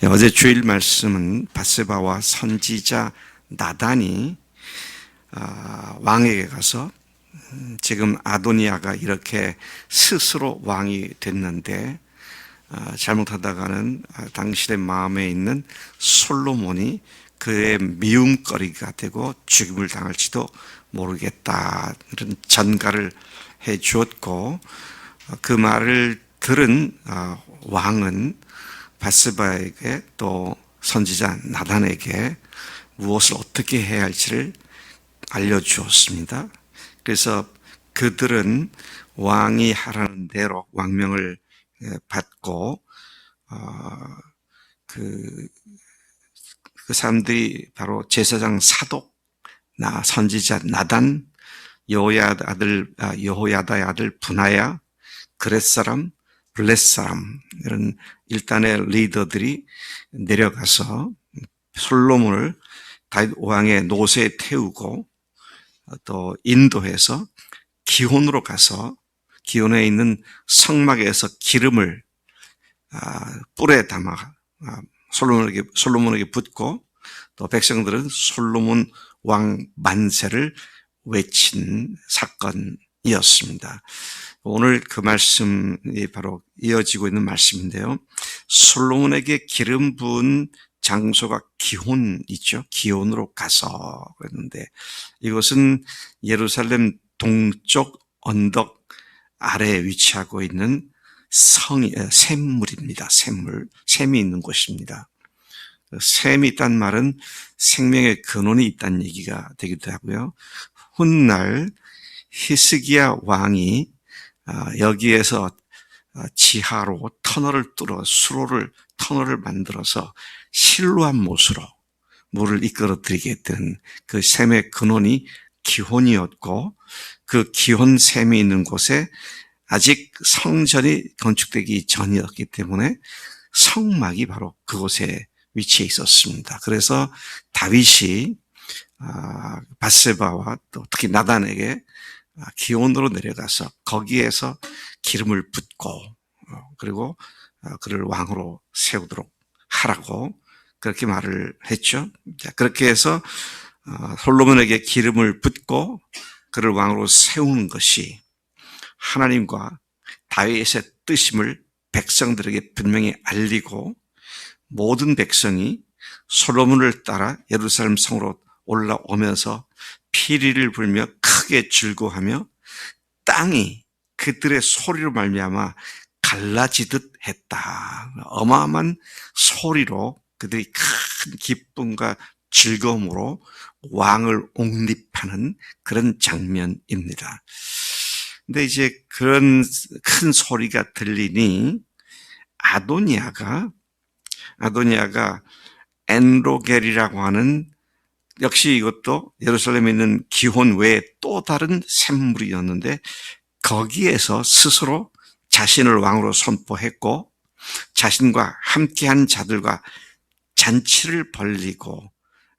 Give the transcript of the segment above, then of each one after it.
예, 어제 주일 말씀은 바세바와 선지자 나단이 아, 왕에게 가서 음, 지금 아도니아가 이렇게 스스로 왕이 됐는데 아, 잘못하다가는 아, 당신의 마음에 있는 솔로몬이 그의 미움거리가 되고 죽임을 당할지도 모르겠다 이런 전가를 해 주었고 어, 그 말을 들은 아, 왕은 바스바에게 또 선지자 나단에게 무엇을 어떻게 해야 할지를 알려주었습니다. 그래서 그들은 왕이 하라는 대로 왕명을 예, 받고 어, 그, 그 사람들이 바로 제사장 사독, 나 선지자 나단, 여호야 아들 아, 여호야다의 아들 분하야, 그렛 사람, 블렛 사람 이런 일단의 리더들이 내려가서 솔로몬을 다윗 왕의 노새에 태우고 또 인도해서 기혼으로 가서 기혼에 있는 성막에서 기름을 아, 뿔에 담아 아, 솔로몬에게 솔로몬에게 붓고 또 백성들은 솔로몬 왕 만세를 외친 사건 이었습니다. 오늘 그 말씀이 바로 이어지고 있는 말씀인데요. 솔로몬에게 기름 부은 장소가 기혼이죠. 기혼으로 가서 그랬는데 이것은 예루살렘 동쪽 언덕 아래에 위치하고 있는 성이 샘물입니다. 샘물, 샘이 있는 곳입니다. 샘이 있단 말은 생명의 근원이 있다는 얘기가 되기도 하고요. 훗날 히스기야 왕이 아, 여기에서 아, 지하로 터널을 뚫어 수로를 터널을 만들어서 실루한 못으로 물을 이끌어들이게 된 그 샘의 근원이 기혼이었고 그 기혼 샘이 있는 곳에 아직 성전이 건축되기 전이었기 때문에 성막이 바로 그곳에 위치해 있었습니다. 그래서 다윗이 아, 바세바와 또 특히 나단에게 기온으로 내려가서 거기에서 기름을 붓고 어, 그리고 어, 그를 왕으로 세우도록 하라고 그렇게 말을 했죠. 그렇게 해서 어, 솔로몬에게 기름을 붓고 그를 왕으로 세우는 것이 하나님과 다윗의 뜻임을 백성들에게 분명히 알리고 모든 백성이 솔로몬을 따라 예루살렘 성으로 올라오면서 피리를 불며 크게 즐거워하며 땅이 그들의 소리로 말미암아 갈라지듯 했다. 어마어마한 소리로 그들이 큰 기쁨과 즐거움으로 왕을 옹립하는 그런 장면입니다. 근데 이제 그런 큰 소리가 들리니 아도니아가 아도니아가 엔로겔이라고 하는 역시 이것도 예루살렘에 있는 기혼 외에 또 다른 샘물이었는데 거기에서 스스로 자신을 왕으로 선포했고 자신과 함께한 자들과 잔치를 벌리고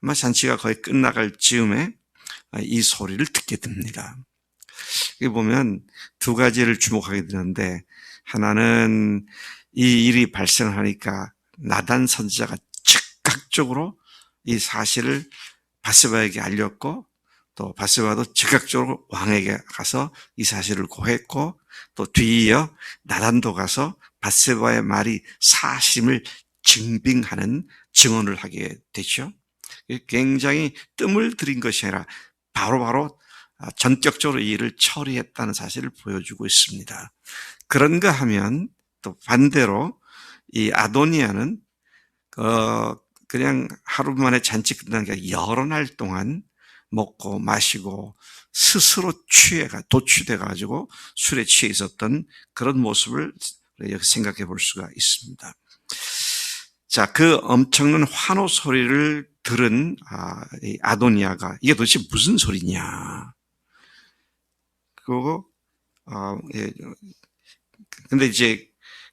아마 잔치가 거의 끝나갈 즈음에 이 소리를 듣게 됩니다. 여기 보면 두 가지를 주목하게 되는데 하나는 이 일이 발생하니까 나단 선지자가 즉각적으로 이 사실을 바스바에게 알렸고 또 바스바도 즉각적으로 왕에게 가서 이 사실을 고했고 또 뒤이어 나단도 가서 바스바의 말이 사실임을 증빙하는 증언을 하게 되죠. 굉장히 뜸을 들인 것이 아니라 바로 바로 전격적으로 이 일을 처리했다는 사실을 보여주고 있습니다. 그런가 하면 또 반대로 이 아도니아는 어 그냥 하루 만에 잔치 끝난 게 여러 날 동안 먹고 마시고 스스로 취해가 도취돼 가지고 술에 취해 있었던 그런 모습을 생각해 볼 수가 있습니다. 자, 그 엄청난 환호 소리를 들은 아, 아도니아가 이게 도대체 무슨 소리냐? 그리고 어, 예, 근데 이제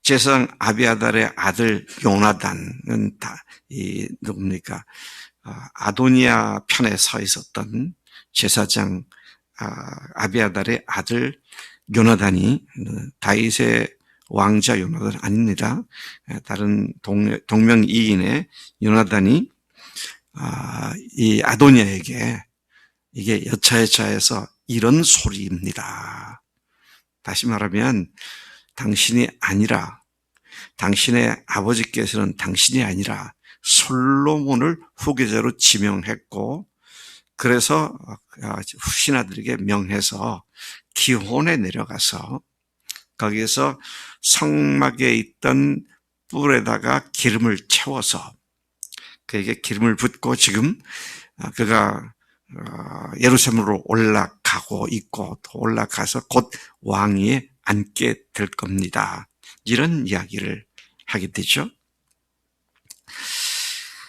제사장 아비아달의 아들 요나단은 다, 이, 누굽니까? 아, 아도니아 편에 서 있었던 제사장 아, 아비아달의 아들 요나단이 다윗의 왕자 요나단 아닙니다. 다른 동, 동명이인의 요나단이 아, 이 아도니아에게 이게 여차여차해서 이런 소리입니다. 다시 말하면 당신이 아니라 당신의 아버지께서는 당신이 아니라 솔로몬을 후계자로 지명했고 그래서 신하들에게 명해서 기혼에 내려가서 거기에서 성막에 있던 뿔에다가 기름을 채워서 그에게 기름을 붓고 지금 그가 어, 예루살렘으로 올라가고 있고 또 올라가서 곧 왕위에 앉게 될 겁니다. 이런 이야기를 하게 되죠.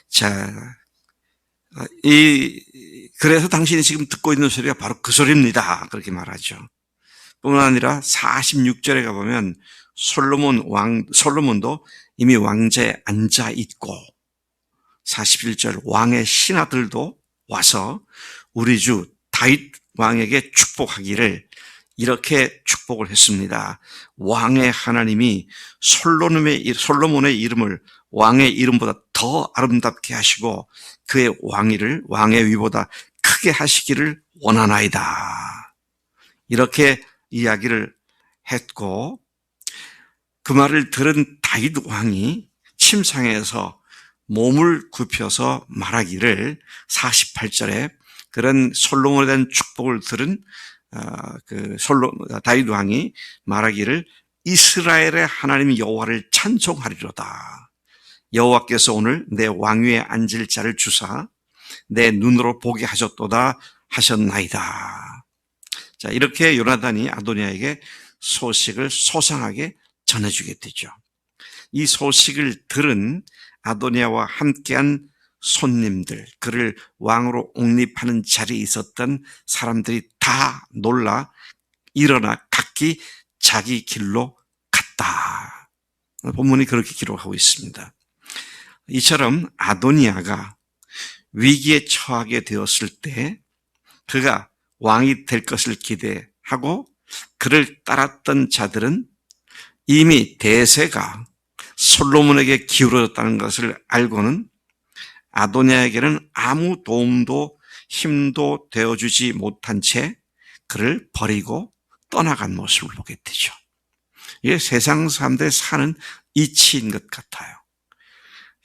자, 이, 그래서 당신이 지금 듣고 있는 소리가 바로 그 소리입니다. 그렇게 말하죠. 뿐만 아니라 46절에 가보면 솔로몬 왕, 솔로몬도 이미 왕자에 앉아 있고 41절 왕의 신하들도 와서 우리 주 다윗 왕에게 축복하기를 이렇게 축복을 했습니다. 왕의 하나님이 솔로몬의, 솔로몬의 이름을 왕의 이름보다 더 아름답게 하시고 그의 왕위를 왕의 위보다 크게 하시기를 원하나이다. 이렇게 이야기를 했고 그 말을 들은 다윗 왕이 침상에서 몸을 굽혀서 말하기를 48절에 그런 솔로몬에 대한 축복을 들은 어, 그 솔로 다윗 왕이 말하기를 이스라엘의 하나님 여호와를 찬송하리로다. 여호와께서 오늘 내 왕위에 앉을 자를 주사 내 눈으로 보게 하셨도다 하셨나이다. 자 이렇게 요나단이 아도니아에게 소식을 소상하게 전해주게 되죠. 이 소식을 들은 아도니아와 함께한 손님들, 그를 왕으로 옹립하는 자리에 있었던 사람들이 다 놀라 일어나 각기 자기 길로 갔다. 본문이 그렇게 기록하고 있습니다. 이처럼 아도니아가 위기에 처하게 되었을 때 그가 왕이 될 것을 기대하고 그를 따랐던 자들은 이미 대세가 솔로몬에게 기울어졌다는 것을 알고는 아도니아에게는 아무 도움도 힘도 되어주지 못한 채 그를 버리고 떠나간 모습을 보게 되죠. 이게 세상 사람들 사는 이치인 것 같아요.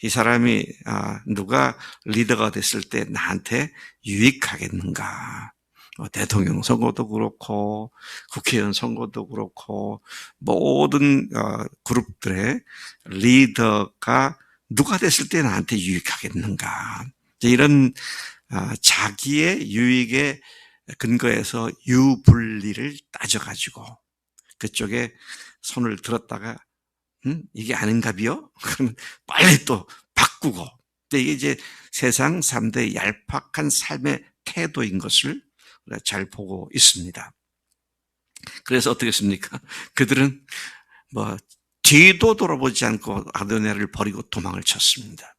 이 사람이 아, 누가 리더가 됐을 때 나한테 유익하겠는가? 뭐 대통령 선거도 그렇고 국회의원 선거도 그렇고 모든 어, 그룹들의 리더가 누가 됐을 때 나한테 유익하겠는가 이런 어, 자기의 유익에 근거해서 유불리를 따져가지고 그쪽에 손을 들었다가 음? 이게 아닌가비요? 그러면 빨리 또 바꾸고 이게 이제 세상 3대 얄팍한 삶의 태도인 것을 잘 보고 있습니다. 그래서 어떻게 했습니까? 그들은 뭐 뒤도 돌아보지 않고 아도네를 버리고 도망을 쳤습니다.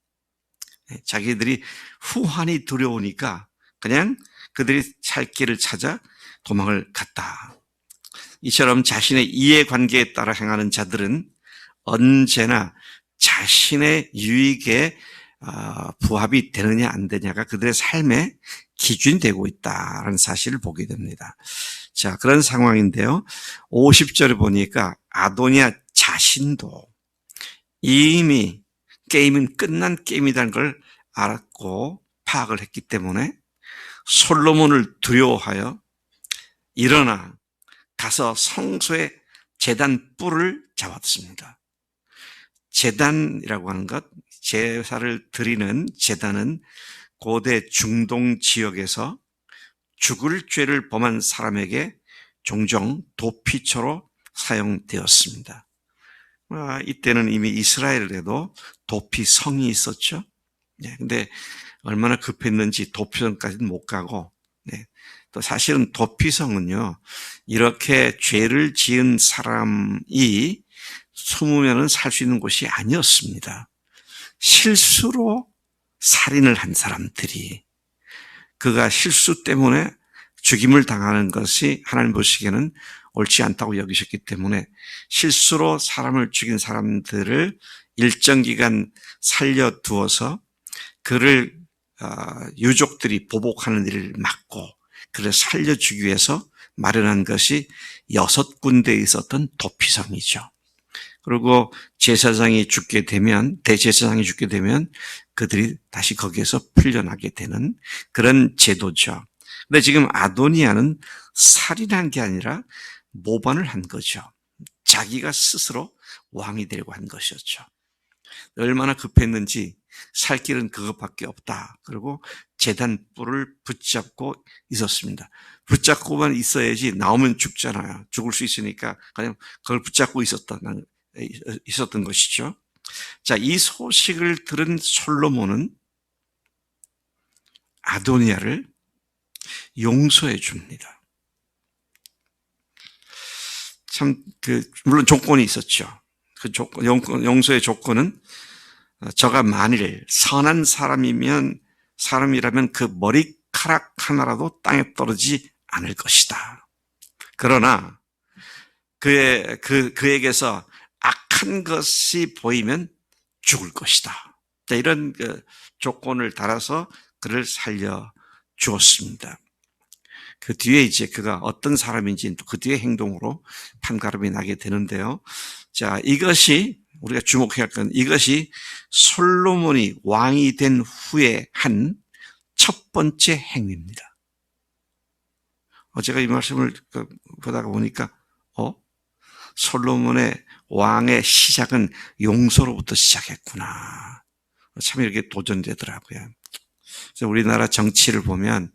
네, 자기들이 후환이 두려우니까 그냥 그들이 살 길을 찾아 도망을 갔다. 이처럼 자신의 이해관계에 따라 행하는 자들은 언제나 자신의 유익에 아, 부합이 되느냐 안 되냐가 그들의 삶의 기준이 되고 있다는 사실을 보게 됩니다. 자, 그런 상황인데요. 50절에 보니까 아도니아 자신도 이미 게임은 끝난 게임이라는 걸 알았고 파악을 했기 때문에 솔로몬을 두려워하여 일어나 가서 성소의 재단 뿔을 잡았습니다. 재단이라고 하는 것, 제사를 드리는 재단은 고대 중동 지역에서 죽을 죄를 범한 사람에게 종종 도피처로 사용되었습니다. 아, 이때는 이미 이스라엘에도 도피 성이 있었죠. 네, 근데 얼마나 급했는지 도피성까지는 못 가고, 네, 또 사실은 도피성은요, 이렇게 죄를 지은 사람이 숨으면 살수 있는 곳이 아니었습니다. 실수로 살인을 한 사람들이 그가 실수 때문에 죽임을 당하는 것이 하나님 보시기에는 옳지 않다고 여기셨기 때문에 실수로 사람을 죽인 사람들을 일정 기간 살려두어서 그를 어, 유족들이 보복하는 일을 막고 그를 살려주기 위해서 마련한 것이 여섯 군데에 있었던 도피성이죠. 그리고 제사장이 죽게 되면 대제사장이 죽게 되면 그들이 다시 거기에서 풀려나게 되는 그런 제도죠. 근데 지금 아도니아는 살인한 게 아니라 모반을 한 거죠. 자기가 스스로 왕이 되려고 한 것이었죠. 얼마나 급했는지 살 길은 그것밖에 없다. 그리고 재단 뿔을 붙잡고 있었습니다. 붙잡고만 있어야지 나오면 죽잖아요. 죽을 수 있으니까 그냥 그걸 붙잡고 있었던 있었던 것이죠. 자, 이 소식을 들은 솔로몬은 아도니아를 용서해 줍니다. 참, 그, 물론 조건이 있었죠. 그 조건, 용서의 조건은 어, 저가 만일 선한 사람이면, 사람이라면 그 머리카락 하나라도 땅에 떨어지지 않을 것이다. 그러나 그의, 그, 그에게서 악한 것이 보이면 죽을 것이다. 자, 이런 그 조건을 달아서 그를 살려 주었습니다. 그 뒤에 이제 그가 어떤 사람인지 그 뒤에 행동으로 판가름이 나게 되는데요. 자, 이것이 우리가 주목해야 할 건 이것이 솔로몬이 왕이 된 후에 한 첫 번째 행위입니다. 어, 제가 이 말씀을 그 보다가 보니까, 어? 솔로몬의 왕의 시작은 용서로부터 시작했구나. 참 이렇게 도전되더라고요. 그래서 우리나라 정치를 보면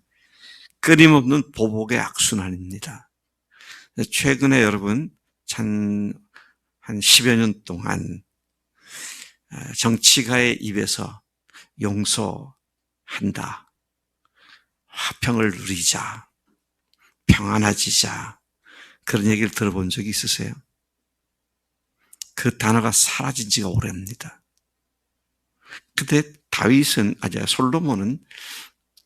끊임없는 보복의 악순환입니다. 최근에 여러분, 한, 한 10여 년 동안 어, 정치가의 입에서 용서한다. 화평을 누리자. 평안해지자. 그런 얘기를 들어본 적이 있으세요? 그 단어가 사라진 지가 오래입니다. 근데 다윗은, 아니, 솔로몬은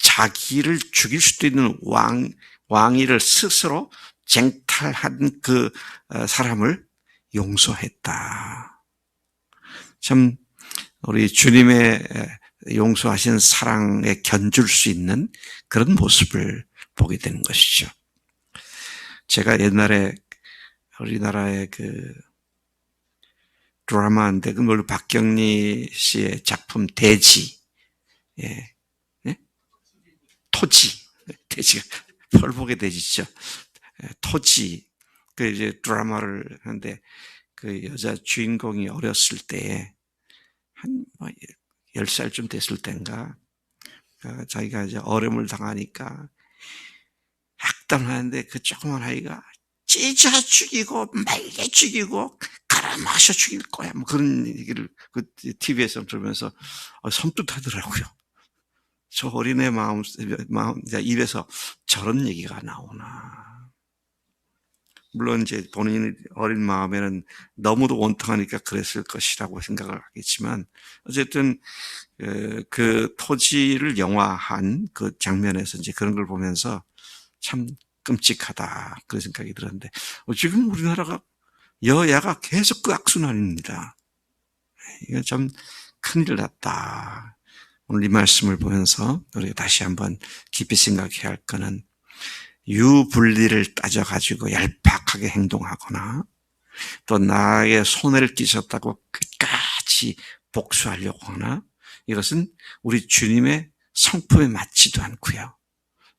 자기를 죽일 수도 있는 왕, 왕위를 스스로 쟁탈한 그 어, 사람을 용서했다. 참, 우리 주님의 용서하신 사랑에 견줄 수 있는 그런 모습을 보게 되는 것이죠. 제가 옛날에 우리나라의 그 드라마인데 그걸로 박경리 씨의 작품 대지, 예, 네? 토지, 대지가 펄보게 대지죠. 예, 토지 그 이제 드라마를 하는데 그 여자 주인공이 어렸을 때에 한 10살쯤 뭐 됐을 때인가 그 자기가 이제 어려움을 당하니까 악담하는데 그 조그만 아이가 찢어 죽이고 말려 죽이고 갈아 마셔 죽일 거야. 뭐 그런 얘기를 그 TV에서 들으면서 어, 섬뜩하더라고요. 저 어린애 마음, 마음, 입에서 저런 얘기가 나오나. 물론 이제 본인 어린 마음에는 너무도 원통하니까 그랬을 것이라고 생각을 하겠지만 어쨌든 그, 그 토지를 영화한 그 장면에서 이제 그런 걸 보면서 참 끔찍하다 그런 생각이 들었는데 어, 지금 우리나라가 여야가 계속 그 악순환입니다. 이건 참 큰일 났다. 오늘 이 말씀을 보면서 우리가 다시 한번 깊이 생각해야 할 거는 유분리를 따져가지고 얄팍하게 행동하거나 또 나의 손해를 끼쳤다고 끝까지 복수하려고 하나 이것은 우리 주님의 성품에 맞지도 않고요.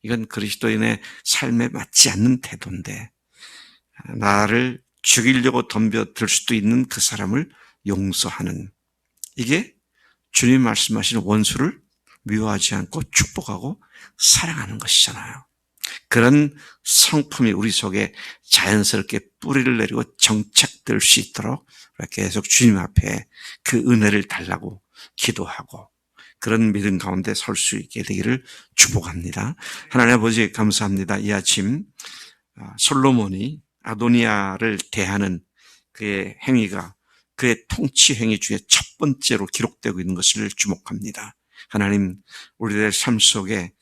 이건 그리스도인의 삶에 맞지 않는 태도인데 나를 죽이려고 덤벼들 수도 있는 그 사람을 용서하는 이게 주님 말씀하시는 원수를 미워하지 않고 축복하고 사랑하는 것이잖아요. 그런 성품이 우리 속에 자연스럽게 뿌리를 내리고 정착될 수 있도록 계속 주님 앞에 그 은혜를 달라고 기도하고 그런 믿음 가운데 설 수 있게 되기를 축복합니다. 하나님 아버지 감사합니다. 이 아침 아, 솔로몬이 아도니아를 대하는 그의 행위가 그의 통치 행위 중에 첫 번째로 기록되고 있는 것을 주목합니다. 하나님, 우리들 삶 속에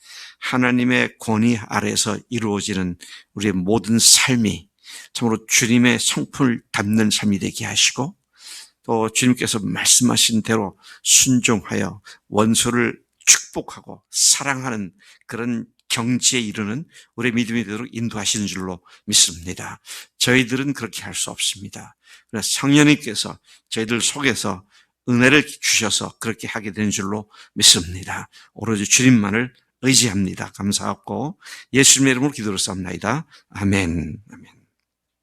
하나님의 권위 아래서 이루어지는 우리의 모든 삶이 참으로 주님의 성품을 담는 삶이 되게 하시고 또 주님께서 말씀하신 대로 순종하여 원수를 축복하고 사랑하는 그런 경지에 이르는 우리 믿음이 되도록 인도하시는 줄로 믿습니다. 저희들은 그렇게 할 수 없습니다. 그래서 성령님께서 저희들 속에서 은혜를 주셔서 그렇게 하게 되는 줄로 믿습니다. 오로지 주님만을 의지합니다. 감사하고 예수님의 이름으로 기도를 쌉니다. 아멘. 아멘.